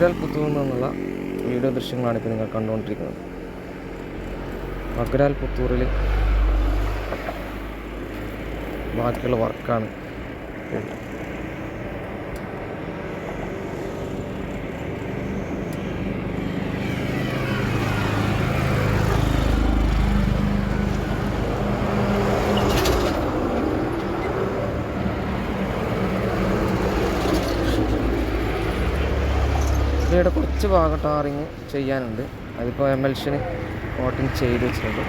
മഗ്രാൽ പുത്തൂർ എന്നുള്ള വീഡിയോ ദൃശ്യങ്ങളാണ് ഇപ്പോൾ നിങ്ങൾ കണ്ടുകൊണ്ടിരിക്കുന്നത്. മഗ്രാൽ പുത്തൂറിൽ ബാക്കിയുള്ള വർക്കാണ് ഇവിടെ കുറച്ച് ഭാഗം ടാറിങ് ചെയ്യാനുണ്ട്. അതിപ്പോൾ എമൽഷന് കോട്ടിങ് ചെയ്ത് വെച്ചിട്ടുണ്ട്.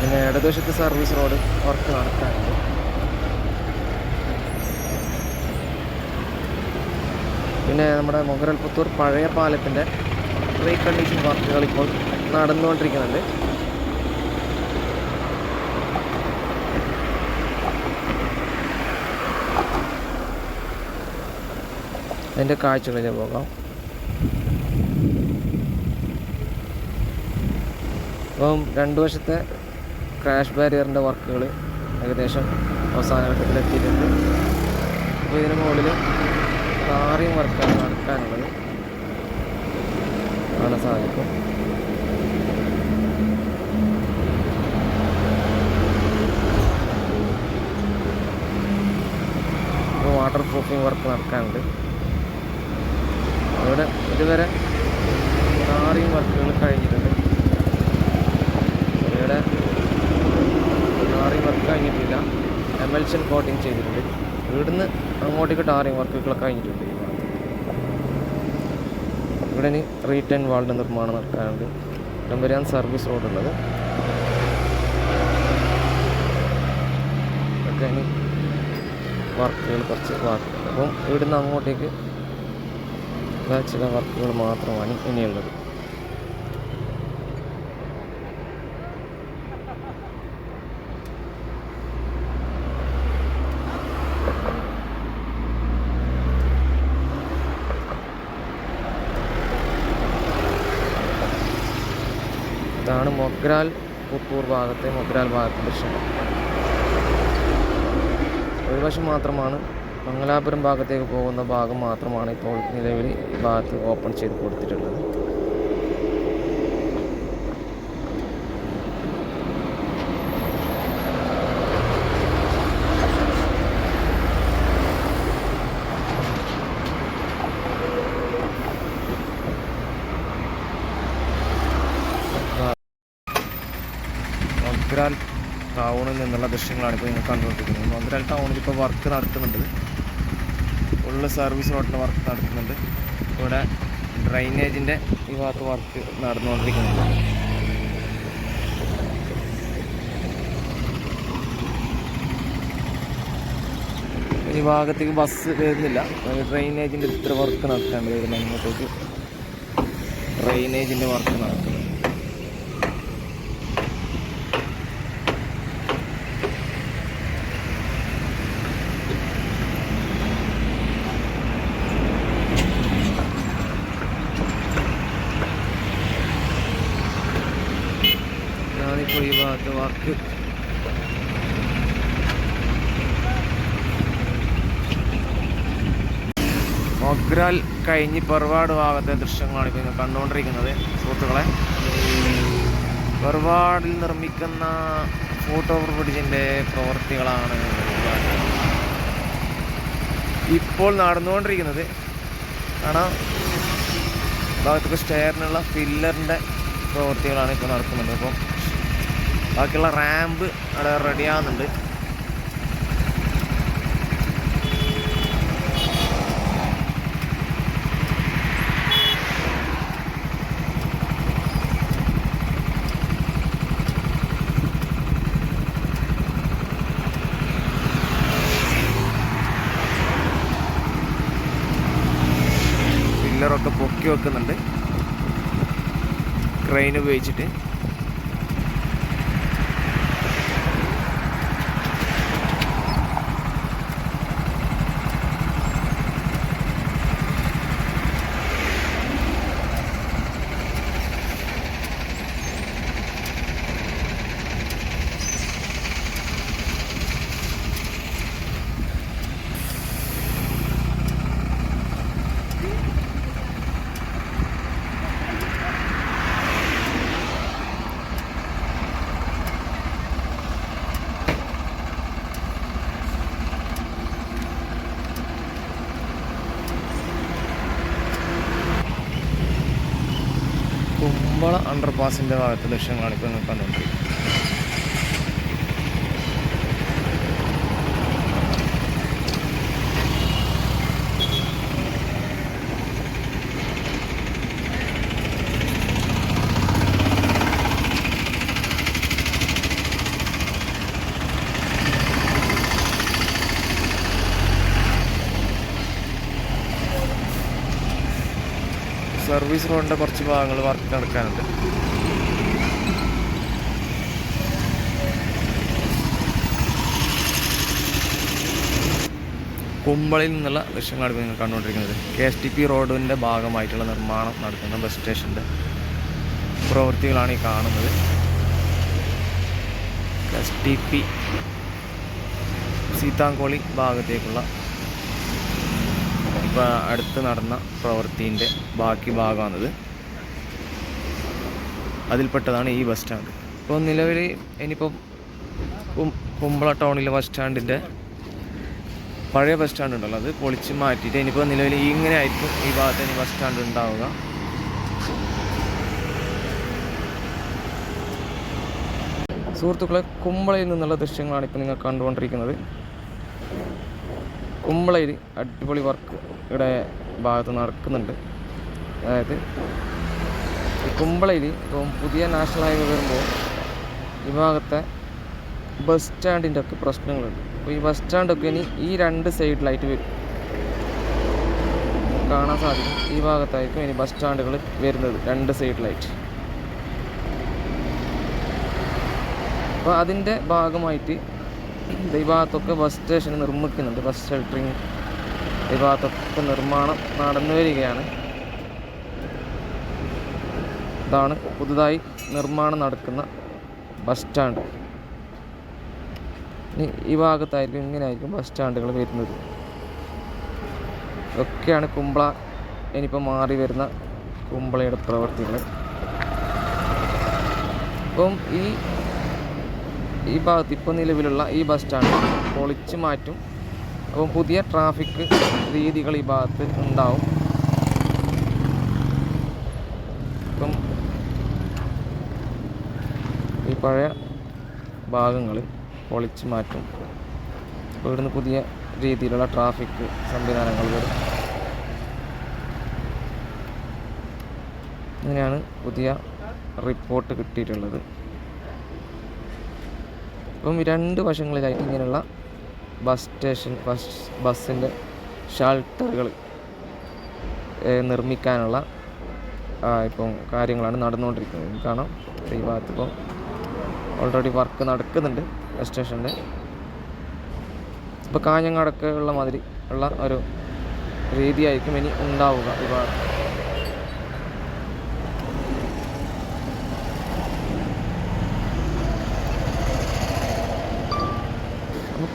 പിന്നെ ഇടതുവശത്ത് സർവീസ് റോഡ് വർക്ക് നടക്കാനുണ്ട് പിന്നെ നമ്മുടെ മുഗരൽപുത്തൂർ പഴയ പാലത്തിന്റെ റീകണ്ടീഷൻ വർക്കുകൾ ഇപ്പോൾ നടന്നുകൊണ്ടിരിക്കുന്നുണ്ട്. അതിന്റെ കാഴ്ചകളിൽ പോകാം. അപ്പം രണ്ട് വശത്തെ ക്രാഷ് ബാരിയറിന്റെ വർക്കുകൾ ഏകദേശം അവസാന ഘട്ടത്തിലെത്തിയിട്ടുണ്ട് അപ്പോൾ ഇതിന് മുകളിൽ കാറിയും വർക്കാണ് നടക്കാനുള്ളത്. കാണാൻ സാധിക്കും. വാട്ടർ പ്രൂഫിംഗ് വർക്ക് നടക്കാനുണ്ട്. ഇവിടെ ഇതുവരെ ആറിയും വർക്കുകൾ കഴിഞ്ഞിട്ടുണ്ട്. ഇവിടെ ടാറിങ് വർക്ക് കഴിഞ്ഞിട്ടില്ല. എമൽഷൻ കോട്ടിങ് ചെയ്തിട്ടുണ്ട്. ഇവിടുന്ന് അങ്ങോട്ടേക്ക് ടാറിങ് വർക്കുകളൊക്കെ കഴിഞ്ഞിട്ടുണ്ട് ഈ ഭാഗത്ത്. ഇവിടെ ഇനി റീറ്റേൺ വാളിന്റെ നിർമ്മാണം നടക്കാനുണ്ട്. വരെയാണ് സർവീസ് റോഡുള്ളത് ഒക്കെ ഇനി വർക്കുകൾ കുറച്ച് വാക്കുകൾ അപ്പം ഇവിടുന്ന് അങ്ങോട്ടേക്ക് ഉള്ള ചില വർക്കുകൾ മാത്രമാണ് ഇനിയുള്ളത്. ഇതാണ് മൊഗ്രാൽ പുത്തൂർ ഭാഗത്തെ മൊഗ്രാൽ ഭാഗത്തെ ദൃശ്യം ഒരു വശം മാത്രമാണ് മംഗലാപുരം ഭാഗത്തേക്ക് പോകുന്ന ഭാഗം മാത്രമാണ് ഇപ്പോൾ നിലവിൽ ഈ ഭാഗത്ത് ഓപ്പൺ ചെയ്ത് കൊടുത്തിട്ടുള്ളത്. മൊഗ്രാൽ ടൗണിൽ നിന്നുള്ള ദൃശ്യങ്ങളാണ് ഇപ്പോൾ നിങ്ങൾ കണ്ടുകൊണ്ടിരിക്കുന്നത്. മൊഗ്രാൽ ടൗണിൽ ഇപ്പോൾ വർക്ക് നടക്കുന്നുണ്ട്. ഫുള്ള് സർവീസ് റോഡിന്റെ വർക്ക് നടക്കുന്നുണ്ട്. ഇവിടെ ഡ്രൈനേജിന്റെ ഈ ഭാഗത്ത് വർക്ക് നടന്നുകൊണ്ടിരിക്കുന്നുണ്ട്. ഈ ഭാഗത്തേക്ക് ബസ് വരുന്നില്ല. ഡ്രൈനേജിന്റെ ഇത്ര വർക്ക് നടക്കാണ്ട് വരുന്ന ഇങ്ങോട്ടേക്ക്. ഡ്രൈനേജിന്റെ വർക്ക് നടക്കുന്നുണ്ട്. ഞാനിപ്പോൾ വാക്ക്. മൊഗ്രാൽ കഴിഞ്ഞ് പെർവാട് ഭാഗത്തെ ദൃശ്യങ്ങളാണ് ഇപ്പോൾ കണ്ടുകൊണ്ടിരിക്കുന്നത് സുഹൃത്തുക്കളെ. പെർവാടിൽ നിർമ്മിക്കുന്ന ഫോട്ടോ ഓവർ ബ്രിഡ്ജിന്റെ പ്രവർത്തികളാണ് ഇപ്പോൾ നടന്നുകൊണ്ടിരിക്കുന്നത് കാണാം. ഭാഗത്തൊക്കെ സ്റ്റെയറിനുള്ള ഫില്ലറിന്റെ പ്രവൃത്തികളാണ് ഇപ്പോൾ നടക്കുന്നത്. അപ്പം ബാക്കിയുള്ള റാമ്പ് അവിടെ റെഡിയാകുന്നുണ്ട് പില്ലറൊക്കെ പൊക്കി വെക്കുന്നുണ്ട്. ക്രെയിൻ ഉപയോഗിച്ചിട്ട്. അണ്ടർപാസിന്റെ ഭാഗത്ത് ദൃശ്യങ്ങളാണ് ഇപ്പോൾ നിങ്ങൾക്ക് കണ്ടുകൊണ്ടിരിക്കുന്നത്. സർവീസ് റോഡിന്റെ കുറച്ച് ഭാഗങ്ങൾ വർക്ക് നടക്കാനുണ്ട്. കുമ്പളയിൽ നിന്നുള്ള ദൃശ്യങ്ങളാണ് നിങ്ങൾ കണ്ടുകൊണ്ടിരിക്കുന്നത്. കെ എസ് ടി പി റോഡിന്റെ ഭാഗമായിട്ടുള്ള നിർമ്മാണം നടത്തുന്ന ബസ് സ്റ്റേഷന്റെ പ്രവൃത്തികളാണ് ഈ കാണുന്നത്. K S T P Seethangoli ഭാഗത്തേക്കുള്ള ഇപ്പോൾ അടുത്ത് നടന്ന പ്രവൃത്തിന്റെ ബാക്കി ഭാഗമാണത്. അതിൽപ്പെട്ടതാണ് ഈ ബസ് സ്റ്റാൻഡ്. ഇപ്പോൾ നിലവിൽ ഇനിയിപ്പോൾ കുമ്പള ടൗണിലെ ബസ് സ്റ്റാൻഡിന്റെ പഴയ ബസ് സ്റ്റാൻഡ് ഉണ്ടല്ലോ അത് പൊളിച്ച് മാറ്റിയിട്ട് ഇനിയിപ്പോൾ നിലവിൽ ഇങ്ങനെ ആയിരിക്കും ഈ ഭാഗത്ത് ഇനി ബസ് സ്റ്റാൻഡ് ഉണ്ടാവുക. സുഹൃത്തുക്കളെ കുമ്പളയിൽ നിന്നുള്ള ദൃശ്യങ്ങളാണ് ഇപ്പോൾ നിങ്ങൾ കണ്ടുകൊണ്ടിരിക്കുന്നത്. കുമ്പളയിൽ അടിപൊളി വർക്ക് ഇവിടെ ഭാഗത്ത് നടക്കുന്നുണ്ട്. അതായത് കുമ്പളയിൽ ഇപ്പം പുതിയ നാഷണൽ ഹൈവേ വരുമ്പോൾ ഈ ഭാഗത്തെ ബസ് സ്റ്റാൻഡിന്റെ ഒക്കെ പ്രശ്നങ്ങളുണ്ട്. അപ്പോൾ ഈ ബസ് സ്റ്റാൻഡൊക്കെ ഇനി ഈ രണ്ട് സൈഡിലായിട്ട് വരും. കാണാൻ സാധിക്കും. ഈ ഭാഗത്തായിരിക്കും ഇനി ബസ് സ്റ്റാൻഡുകൾ വരുന്നത് രണ്ട് സൈഡിലായിട്ട് അപ്പോൾ അതിന്റെ ഭാഗമായിട്ട് ഈ ഭാഗത്തൊക്കെ ബസ് സ്റ്റേഷൻ നിർമ്മിക്കുന്നുണ്ട്. ബസ് ഷെൽട്ടറിങ് ഈ ഭാഗത്തൊക്കെ നിർമ്മാണം നടന്നു വരികയാണ്. ഇതാണ് പുതുതായി നിർമ്മാണം നടക്കുന്ന ബസ് സ്റ്റാൻഡ് ഈ ഭാഗത്തായിരിക്കും ഇങ്ങനെയായിരിക്കും ബസ് സ്റ്റാൻഡുകൾ വരുന്നത്. ഒക്കെയാണ് കുമ്പള. ഇനിയിപ്പോൾ മാറി വരുന്ന കുമ്പളയുടെ പ്രവർത്തികൾ അപ്പം ഈ ഈ ഭാഗത്ത് ഇപ്പോൾ നിലവിലുള്ള ഈ ബസ് സ്റ്റാൻഡ് പൊളിച്ച് മാറ്റും. അപ്പം പുതിയ ട്രാഫിക് രീതികൾ ഈ ഭാഗത്ത് ഉണ്ടാവും. ഇപ്പം ഈ പഴയ ഭാഗങ്ങൾ പൊളിച്ച് മാറ്റും. അപ്പോൾ ഇവിടുന്ന് പുതിയ രീതിയിലുള്ള ട്രാഫിക് സംവിധാനങ്ങൾ വരും. ഇങ്ങനെയാണ് പുതിയ റിപ്പോർട്ട് കിട്ടിയിട്ടുള്ളത്. അപ്പം രണ്ട് വശങ്ങളിലായിട്ട് ഇങ്ങനെയുള്ള ബസ് സ്റ്റേഷൻ ബസ് ബസ്സിന്റെ ഷാൾട്ടറുകൾ നിർമ്മിക്കാനുള്ള ഇപ്പം കാര്യങ്ങളാണ് നടന്നുകൊണ്ടിരിക്കുന്നത്. കാണാം ഈ ഭാഗത്ത് ഇപ്പോൾ ഓൾറെഡി വർക്ക് നടക്കുന്നുണ്ട്. ബസ് സ്റ്റേഷന്റെ ഇപ്പോൾ കാഞ്ഞങ്ങാടൊക്കെ ഉള്ള മാതിരി ഉള്ള ഒരു രീതിയായിരിക്കും ഇനി ഉണ്ടാവുക ഭാഗത്ത്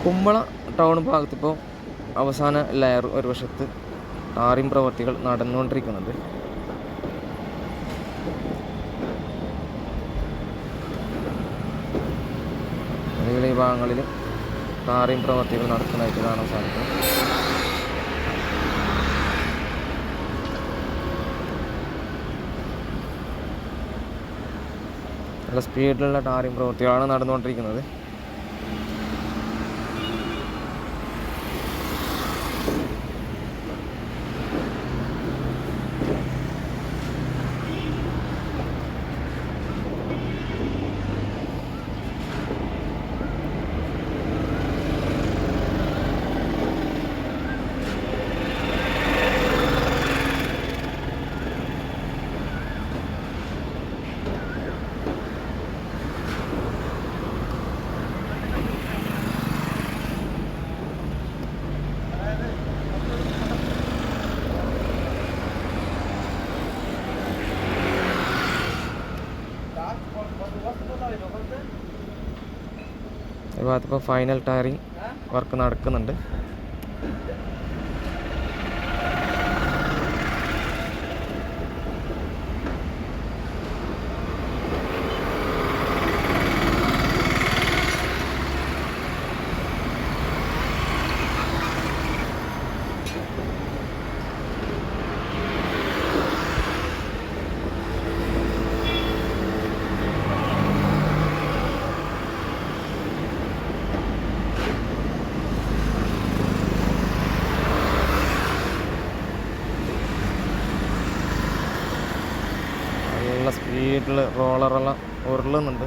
കുമ്പള ടൗൺ ഭാഗത്ത് ഇപ്പോൾ അവസാന ലെയർ ഒരു വശത്ത് ടാറിംഗ് പ്രവർത്തികൾ നടന്നുകൊണ്ടിരിക്കുന്നുണ്ട്. അതുപോലെ ഈ ഭാഗങ്ങളിൽ ടാറിംഗ് പ്രവർത്തികൾ നടക്കുന്നതായിട്ട് കാണാൻ സാധിക്കും. നല്ല സ്പീഡിലുള്ള ടാറിംഗ് പ്രവൃത്തികളാണ് നടന്നുകൊണ്ടിരിക്കുന്നത്. ഈ ഭാഗത്തിപ്പോൾ ഫൈനൽ ടയറിങ് വർക്ക് നടക്കുന്നുണ്ട്. സ്പീഡിൽ റോളറെല്ലാം ഉരുളുന്നുണ്ട്.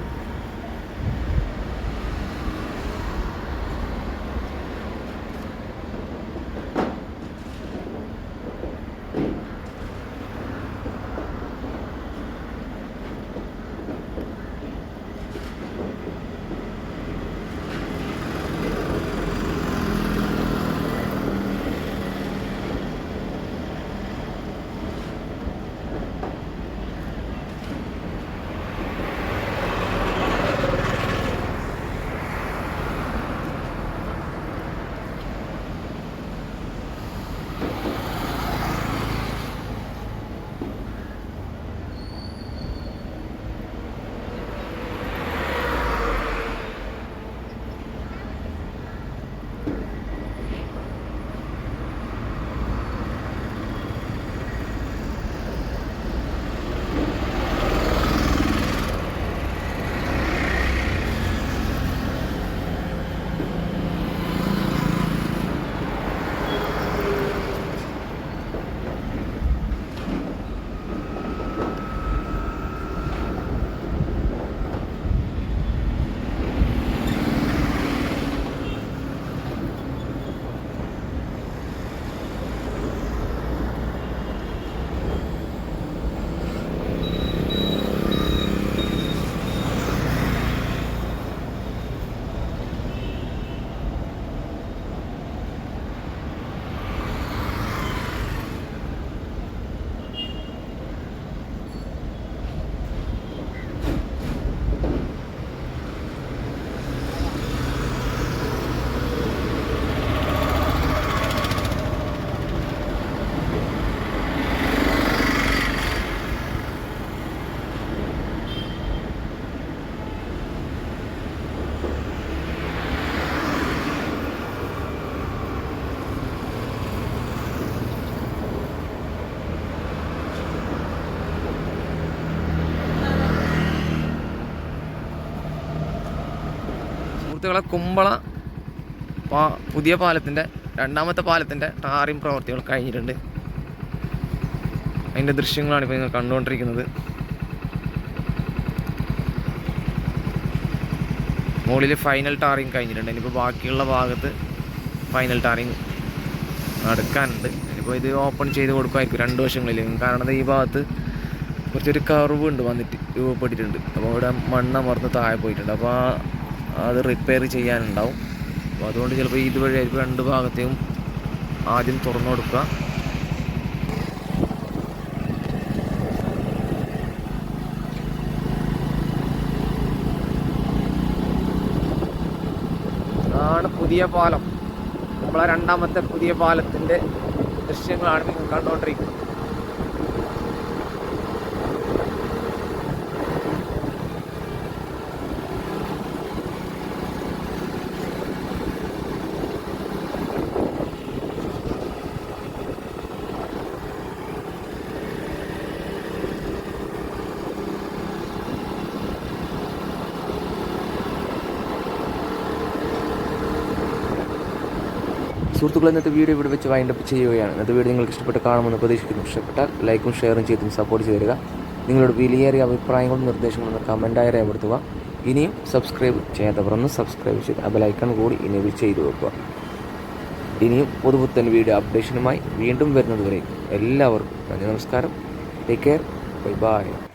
സുഹൃത്തുക്കളെ കുമ്പള പാ പുതിയ പാലത്തിന്റെ രണ്ടാമത്തെ പാലത്തിന്റെ ടാറിങ് പ്രവർത്തികൾ കഴിഞ്ഞിട്ടുണ്ട്. അതിന്റെ ദൃശ്യങ്ങളാണ് ഇപ്പോൾ നിങ്ങൾ കണ്ടുകൊണ്ടിരിക്കുന്നത്. മുകളിൽ ഫൈനൽ ടാറിങ് കഴിഞ്ഞിട്ടുണ്ട്. ഇനിയിപ്പോൾ ബാക്കിയുള്ള ഭാഗത്ത് ഫൈനൽ ടാറിങ് നടക്കാനുണ്ട്. ഇനിയിപ്പോൾ ഇത് ഓപ്പൺ ചെയ്ത് കൊടുക്കുമായിരിക്കും രണ്ട് വശങ്ങളിൽ. കാരണം ഈ ഭാഗത്ത് കുറച്ചൊരു കർവ് ഉണ്ട് വന്നിട്ട് രൂപപ്പെട്ടിട്ടുണ്ട്. അപ്പോൾ ഇവിടെ മണ്ണമർന്ന് താഴെ പോയിട്ടുണ്ട്. അപ്പോൾ ആ- അത് റിപ്പയർ ചെയ്യാനുണ്ടാവും. അപ്പോൾ അതുകൊണ്ട് ചിലപ്പോൾ ഇതുവഴി ആയിരിക്കും രണ്ട് ഭാഗത്തെയും ആദ്യം തുറന്നു കൊടുക്കുക. ആണ് പുതിയ പാലം. നമ്മളെ രണ്ടാമത്തെ പുതിയ പാലത്തിന്റെ ദൃശ്യങ്ങളാണ് നിങ്ങൾ കണ്ടുകൊണ്ടിരിക്കുന്നത്. സുഹൃത്തുക്കൾ ഇന്നത്തെ വീഡിയോ ഇവിടെ വെച്ച് വൈൻഡപ്പ് ചെയ്യുകയാണ്. ഇന്നത്തെ വീഡിയോ നിങ്ങൾക്ക് ഇഷ്ടപ്പെട്ട് കാണുമെന്ന് പ്രതീക്ഷിക്കുന്നു. ഇഷ്ടപ്പെട്ടാൽ ലൈക്കും ഷെയറും ചെയ്തും സപ്പോർട്ട് ചെയ്ത് തരിക. നിങ്ങളുടെ വിലയേറിയ അഭിപ്രായങ്ങളും നിർദ്ദേശങ്ങളും കമന്റായി രേഖപ്പെടുത്തുക. ഇനിയും സബ്സ്ക്രൈബ് ചെയ്യാത്തവർ ഒന്ന് സബ്സ്ക്രൈബ് ചെയ്ത് ആ ബെലൈക്കൺ കൂടി ഇനി ചെയ്തു വെക്കുക. ഇനിയും പുതുപുത്തൻ വീഡിയോ അപ്ഡേഷനുമായി വീണ്ടും വരുന്നതുവരെ എല്ലാവർക്കും നന്ദി നമസ്കാരം. Take care bye bye